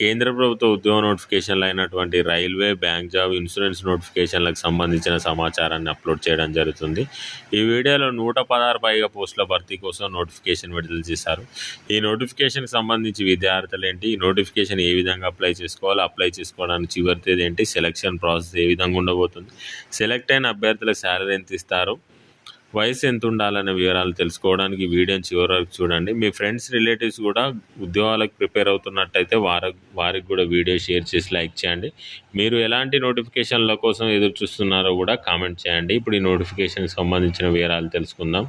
కేంద్ర ప్రభుత్వ ఉద్యోగ నోటిఫికేషన్లు అయినటువంటి రైల్వే బ్యాంక్ జాబ్ ఇన్సూరెన్స్ నోటిఫికేషన్లకు సంబంధించిన సమాచారాన్ని అప్లోడ్ చేయడం జరుగుతుంది. ఈ వీడియోలో నూట పదహారు పైగా పోస్టుల భర్తీ కోసం నోటిఫికేషన్ విడుదల చేశారు. ఈ నోటిఫికేషన్కి సంబంధించి విద్యార్థులు ఏంటి? ఈ నోటిఫికేషన్ ఏ విధంగా అప్లై చేసుకోవాలి? అప్లై చేసుకోవడానికి చివరి తేదీ ఏంటి? సెలక్షన్ ప్రాసెస్ ఏ విధంగా ఉండబోతుంది? సెలెక్ట్ అయిన అభ్యర్థులకు శాలరీ ఎంత ఇస్తారు? వయసు ఎంత ఉండాలనే వివరాలు తెలుసుకోవడానికి వీడియోని చివరి వరకు చూడండి. మీ ఫ్రెండ్స్ రిలేటివ్స్ కూడా ఉద్యోగాలకు ప్రిపేర్ అవుతున్నట్టయితే వారి వారికి కూడా వీడియో షేర్ చేసి లైక్ చేయండి. మీరు ఎలాంటి నోటిఫికేషన్ల కోసం ఎదురు చూస్తున్నారో కూడా కామెంట్ చేయండి. ఇప్పుడు ఈ నోటిఫికేషన్కి సంబంధించిన వివరాలు తెలుసుకుందాం.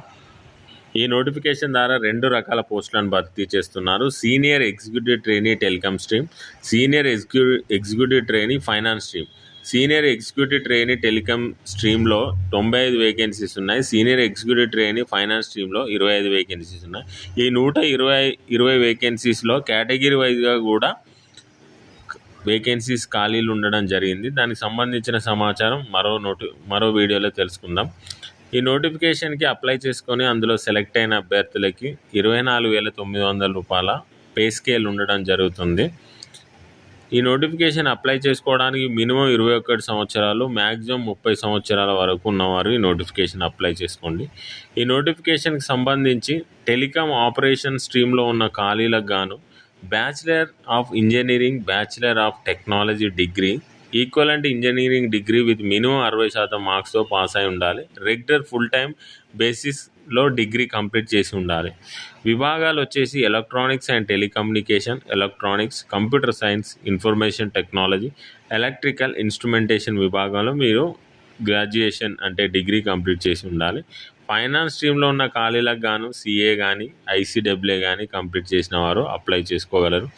ఈ నోటిఫికేషన్ ద్వారా రెండు రకాల పోస్టులను భర్తీ చేస్తున్నారు. Senior executive trainee telecom stream senior executive executive trainee finance stream. Senior executive trainee telecom స్ట్రీమ్లో తొంభై ఐదు వేకెన్సీస్ ఉన్నాయి. సీనియర్ ఎగ్జిక్యూటివ్ ట్రైనీ ఫైనాన్స్ స్ట్రీమ్లో ఇరవై ఐదు వేకెన్సీస్ ఉన్నాయి. ఈ నూట ఇరవై ఇరవై వేకెన్సీస్లో కేటగిరీ వైజ్గా కూడా వేకెన్సీస్ ఖాళీలు ఉండడం జరిగింది. దానికి సంబంధించిన సమాచారం మరో నోటి మరో వీడియోలో తెలుసుకుందాం. ఈ నోటిఫికేషన్కి అప్లై చేసుకొని అందులో సెలెక్ట్ అయిన అభ్యర్థులకి ఇరవై నాలుగు వేల తొమ్మిది వందల రూపాయల పే స్కేల్ ఉండడం జరుగుతుంది. ఈ నోటిఫికేషన్ అప్లై చేసుకోవడానికి మినిమం ఇరవై ఒకటి సంవత్సరాలు మ్యాక్సిమం ముప్పై సంవత్సరాల వరకు ఉన్నవారు ఈ నోటిఫికేషన్ అప్లై చేసుకోండి. ఈ నోటిఫికేషన్కి సంబంధించి టెలికాం ఆపరేషన్ స్ట్రీమ్లో ఉన్న ఖాళీలకు గాను bachelor of engineering bachelor of technology degree equivalent engineering degree with minimum అరవై శాతం మార్క్స్తో పాస్ అయి ఉండాలి. రెగ్యులర్ ఫుల్ టైం బేసిస్లో డిగ్రీ కంప్లీట్ చేసి ఉండాలి. విభాగాలు వచ్చేసి electronics and telecommunication electronics computer science information technology electrical instrumentation విభాగంలో మీరు గ్రాడ్యుయేషన్ అంటే డిగ్రీ కంప్లీట్ చేసి ఉండాలి. ఫైనాన్స్ స్ట్రీమ్లో ఉన్న ఖాళీలకు గాను సిఏ కానీ ఐసీడబ్ల్యూఏ కానీ కంప్లీట్ చేసిన వారు అప్లై చేసుకోగలరు.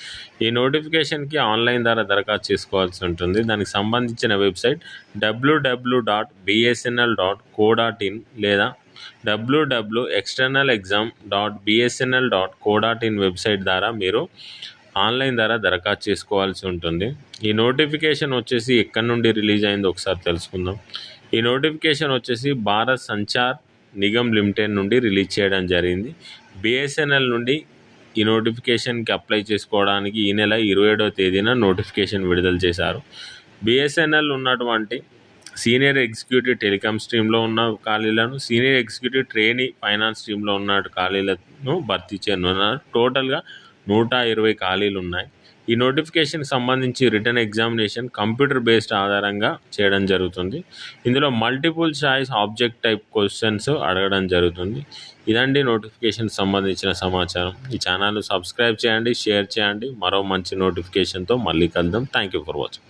ఈ నోటిఫికేషన్కి ఆన్లైన్ ద్వారా దరఖాస్తు చేసుకోవాల్సి ఉంటుంది. దానికి సంబంధించిన website W W dot BSNL dot co dot in లేదా W W external exam dot BSNL dot co dot in website ద్వారా మీరు ఆన్లైన్ ద్వారా దరఖాస్తు చేసుకోవాల్సి ఉంటుంది. ఈ నోటిఫికేషన్ వచ్చేసి ఎక్కడి నుండి రిలీజ్ అయిందో ఒకసారి తెలుసుకుందాం. ఈ నోటిఫికేషన్ వచ్చేసి భారత్ సంచార్ నిగమ్ లిమిటెడ్ నుండి రిలీజ్ చేయడం జరిగింది. బిఎస్ఎన్ఎల్ నుండి ఈ నోటిఫికేషన్కి అప్లై చేసుకోవడానికి ఈ నెల ఇరవై ఏడవ తేదీన నోటిఫికేషన్ విడుదల చేశారు. బిఎస్ఎన్ఎల్ ఉన్నటువంటి సీనియర్ ఎగ్జిక్యూటివ్ టెలికామ్ స్ట్రీమ్లో ఉన్న ఖాళీలను సీనియర్ ఎగ్జిక్యూటివ్ ట్రైనీ ఫైనాన్స్ స్ట్రీమ్లో ఉన్న ఖాళీలను భర్తీ చేయనున్నారు టోటల్గా నూట ఇరవై ఖాళీలు ఉన్నాయి ఈ నోటిఫికేషన్ సంబంధించి రిటర్న్ ఎగ్జామినేషన్ కంప్యూటర్ బేస్డ్ ఆధారంగా చేయడం జరుగుతుంది. ఇందులో multiple choice object type questions అడగడం జరుగుతుంది. ఇదండి నోటిఫికేషన్ సంబంధించిన సమాచారం. ఈ ఛానల్ సబ్స్క్రైబ్ చేయండి షేర్ చేయండి. మరో మంచి నోటిఫికేషన్తో మళ్ళీ కలుద్దాం. Thank you for watching.